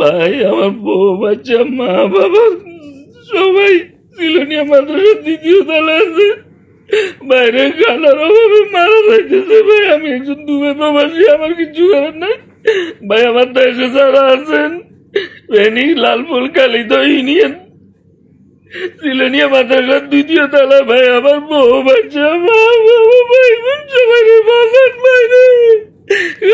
ভাই, আমার বউ বাচ্চা, মা বাবা সবাই সিলোনিয়া মাদ্রাসার দ্বিতীয় তলা আছে। বাইরে খানার অভাবে মারা যাইতেছে ভাই, আমি একজন দুবে প্রবাসী, আমার কিছু করার নাই। ভাই, আমার দেশে যারা আছেন ফেনী লালপুর কালিত ইউনিয়ন সিলোনিয়া মাদ্রাসার দ্বিতীয় তলা ভাই, আমার বউ বাচ্চা, মা বাবা, ভাই সবাই বাসান বাইরে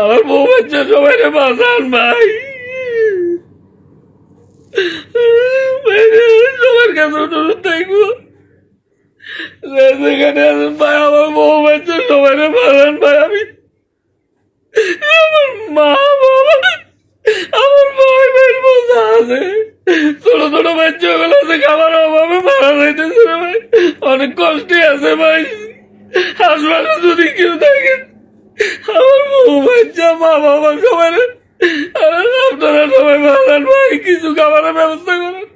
আমার বউ বাচ্চা সবাই রে বাঁচান ভাই। সবার কাছে থাকব। সেখানে আছেন ভাই, আমার বউ বাচ্চা সবাই বাঁচান ভাই, আমি আমার মা, বাবা, আমার আছে। আছে, খাবার অভাবে মারা যাইতেছে ভাই। অনেক কষ্টে আছে ভাই। হাসপাতালে যদি কেউ থাকে মা বাবা সবাই আপনারা সবাই ভালো ভাই কিছু খাবারের ব্যবস্থা করেন।